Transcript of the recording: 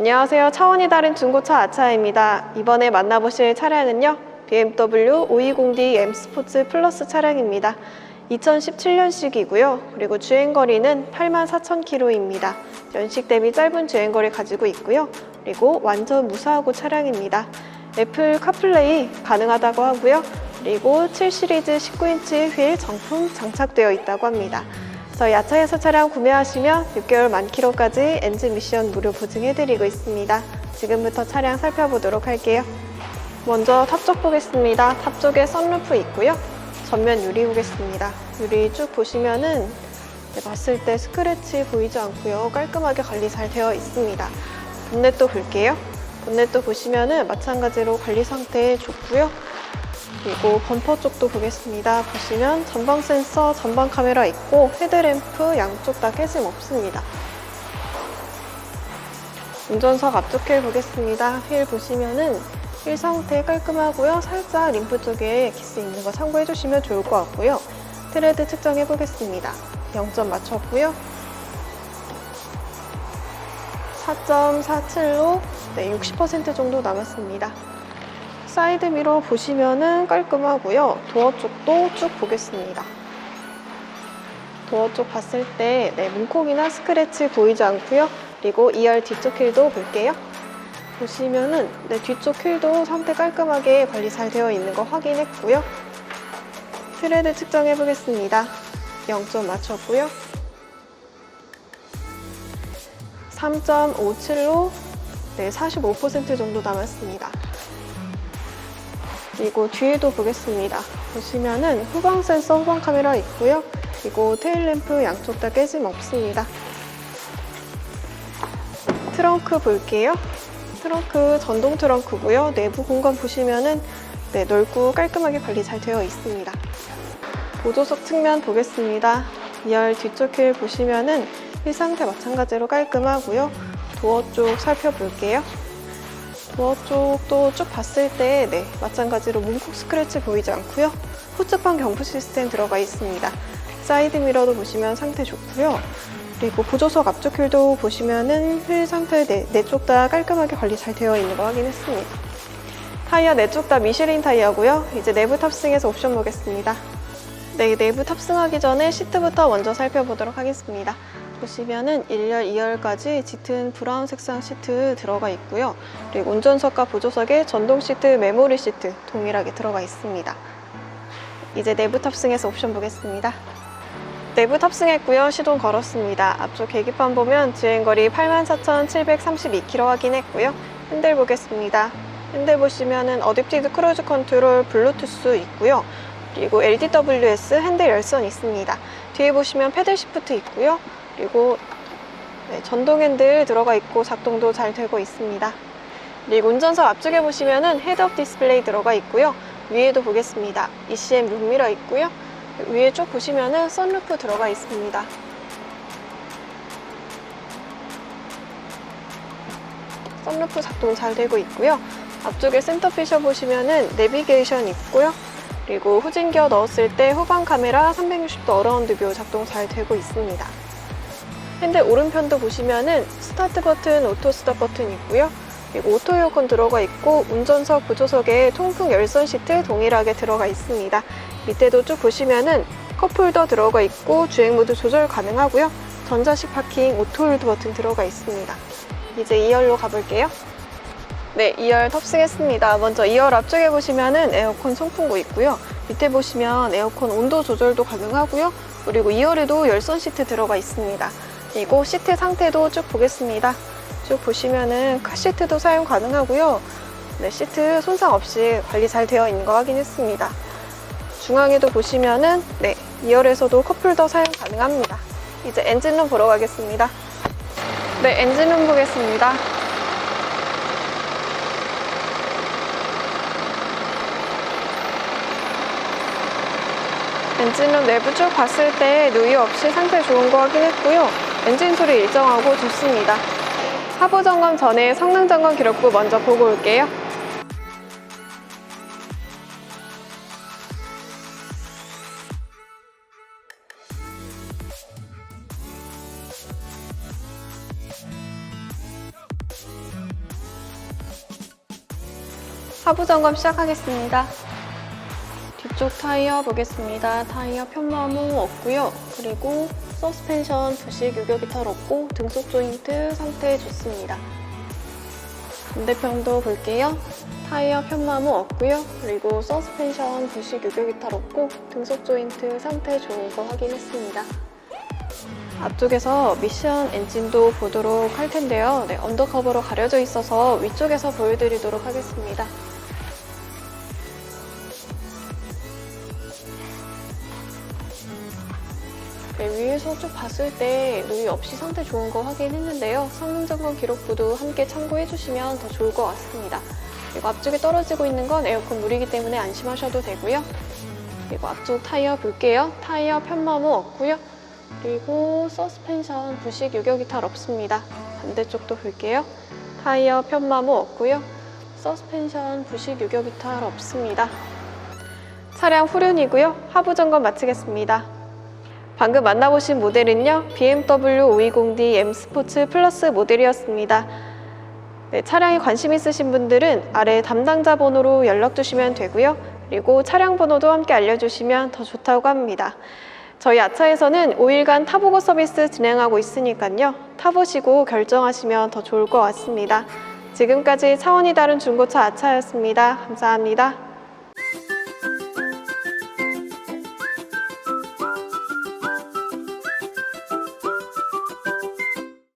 안녕하세요. 차원이 다른 중고차 아차입니다. 이번에 만나보실 차량은요. BMW 520D M 스포츠 플러스 차량입니다. 2017년식이고요. 그리고 주행거리는 84,000km입니다. 연식 대비 짧은 주행거리 가지고 있고요. 그리고 완전 무사하고 차량입니다. 애플 카플레이 가능하다고 하고요. 그리고 7 시리즈 19인치 휠 정품 장착되어 있다고 합니다. 저희 야차에서 차량 구매하시면 6개월 만 킬로까지 엔진 미션 무료 보증해드리고 있습니다. 지금부터 차량 살펴보도록 할게요. 먼저 탑쪽 보겠습니다. 탑 쪽에 썬루프 있고요. 전면 유리 보겠습니다. 유리 쭉 보시면은 네, 봤을 때 스크래치 보이지 않고요. 깔끔하게 관리 잘 되어 있습니다. 본넷도 볼게요. 본넷도 보시면은 마찬가지로 관리 상태 좋고요. 그리고 범퍼 쪽도 보겠습니다. 보시면 전방 센서, 전방 카메라 있고 헤드램프 양쪽 다 깨짐 없습니다. 운전석 앞쪽 휠 보겠습니다. 휠 보시면은 휠 상태 깔끔하고요. 살짝 림프 쪽에 기스 있는 거 참고해 주시면 좋을 것 같고요. 트레드 측정해 보겠습니다. 0점 맞췄고요. 4.47로 네, 60% 정도 남았습니다. 사이드 미러 보시면은 깔끔하고요. 도어 쪽도 쭉 보겠습니다. 도어 쪽 봤을 때 네, 문콕이나 스크래치 보이지 않고요. 그리고 2열 뒤쪽 휠도 볼게요. 보시면은 네, 뒤쪽 휠도 상태 깔끔하게 관리 잘 되어 있는 거 확인했고요. 트레드 측정해 보겠습니다. 0점 맞췄고요. 3.57로 네, 45% 정도 남았습니다. 그리고 뒤에도 보겠습니다. 보시면은 후방 센서, 후방 카메라 있고요. 그리고 테일 램프 양쪽 다 깨짐 없습니다. 트렁크 볼게요. 트렁크 전동 트렁크고요. 내부 공간 보시면은 네, 넓고 깔끔하게 관리 잘 되어 있습니다. 보조석 측면 보겠습니다. 2열 뒤쪽 휠 보시면은 휠 상태 마찬가지로 깔끔하고요. 도어 쪽 살펴볼게요. 도어 쪽도 쭉 봤을 때 네, 마찬가지로 문콕 스크래치 보이지 않고요. 후측방 경부 시스템 들어가 있습니다. 사이드 미러도 보시면 상태 좋고요. 그리고 보조석 앞쪽 휠도 보시면은 휠 상태 네, 네쪽 다 깔끔하게 관리 잘 되어 있는 거 확인했습니다. 타이어 네쪽 다 미쉐린 타이어고요. 이제 내부 탑승해서 옵션 보겠습니다. 네, 내부 탑승하기 전에 시트부터 먼저 살펴보도록 하겠습니다. 보시면은 1열, 2열까지 짙은 브라운 색상 시트 들어가 있고요. 그리고 운전석과 보조석에 전동 시트, 메모리 시트 동일하게 들어가 있습니다. 이제 내부 탑승해서 옵션 보겠습니다. 내부 탑승했고요. 시동 걸었습니다. 앞쪽 계기판 보면 주행거리 84,732km 확인했고요. 핸들 보겠습니다. 핸들 보시면은 어댑티드 크루즈 컨트롤 블루투스 있고요. 그리고 LDWS 핸들 열선 있습니다. 뒤에 보시면 패들 시프트 있고요. 그리고 네, 전동 핸들 들어가 있고 작동도 잘 되고 있습니다. 그리고 운전석 앞쪽에 보시면은 헤드업 디스플레이 들어가 있고요. 위에도 보겠습니다. ECM 룸미러 있고요. 위에 쭉 보시면은 선루프 들어가 있습니다. 선루프 작동 잘 되고 있고요. 앞쪽에 센터피셔 보시면은 내비게이션 있고요. 그리고 후진기어 넣었을 때 후방 카메라 360도 어라운드 뷰 작동 잘 되고 있습니다. 핸들 오른편도 보시면은 스타트 버튼, 오토 스탑 버튼 있고요. 그리고 오토 에어컨 들어가 있고 운전석, 보조석에 통풍 열선 시트 동일하게 들어가 있습니다. 밑에도 쭉 보시면은 컵홀더 들어가 있고 주행 모드 조절 가능하고요. 전자식 파킹, 오토 홀드 버튼 들어가 있습니다. 이제 2열로 가볼게요. 네, 2열 탑승했습니다. 먼저 2열 앞쪽에 보시면은 에어컨 송풍구 있고요. 밑에 보시면 에어컨 온도 조절도 가능하고요. 그리고 2열에도 열선 시트 들어가 있습니다. 그리고 시트 상태도 쭉 보겠습니다. 쭉 보시면은 카시트도 사용 가능하고요. 네, 시트 손상 없이 관리 잘 되어 있는 거 확인했습니다. 중앙에도 보시면은 네, 2열에서도 컵홀더 사용 가능합니다. 이제 엔진룸 보러 가겠습니다. 네, 엔진룸 보겠습니다. 엔진룸 내부 쭉 봤을 때 누이 없이 상태 좋은 거 확인했고요. 엔진 소리 일정하고 좋습니다. 하부 점검 전에 성능 점검 기록부 먼저 보고 올게요. 하부 점검 시작하겠습니다. 뒤쪽 타이어 보겠습니다. 타이어 편마모 없고요. 그리고 서스펜션 부식 유격 이탈 없고 등속 조인트 상태 좋습니다. 반대편도 볼게요. 타이어 편마모 없고요. 그리고 서스펜션 부식 유격 이탈 없고 등속 조인트 상태 좋은 거 확인했습니다. 앞쪽에서 미션 엔진도 보도록 할 텐데요. 네, 언더커버로 가려져 있어서 위쪽에서 보여드리도록 하겠습니다. 네, 위에서 쭉 봤을 때 누이 없이 상태 좋은 거 확인했는데요. 성능 점검 기록부도 함께 참고해 주시면 더 좋을 것 같습니다. 그리고 앞쪽에 떨어지고 있는 건 에어컨 물이기 때문에 안심하셔도 되고요. 그리고 앞쪽 타이어 볼게요. 타이어 편마모 없고요. 그리고 서스펜션 부식 유격 이탈 없습니다. 반대쪽도 볼게요. 타이어 편마모 없고요. 서스펜션 부식 유격 이탈 없습니다. 차량 후륜이고요. 하부 점검 마치겠습니다. 방금 만나보신 모델은요, BMW 520D M 스포츠 플러스 모델이었습니다. 네, 차량에 관심 있으신 분들은 아래 담당자 번호로 연락 주시면 되고요. 그리고 차량 번호도 함께 알려주시면 더 좋다고 합니다. 저희 아차에서는 5일간 타보고 서비스 진행하고 있으니까요. 타보시고 결정하시면 더 좋을 것 같습니다. 지금까지 차원이 다른 중고차 아차였습니다. 감사합니다.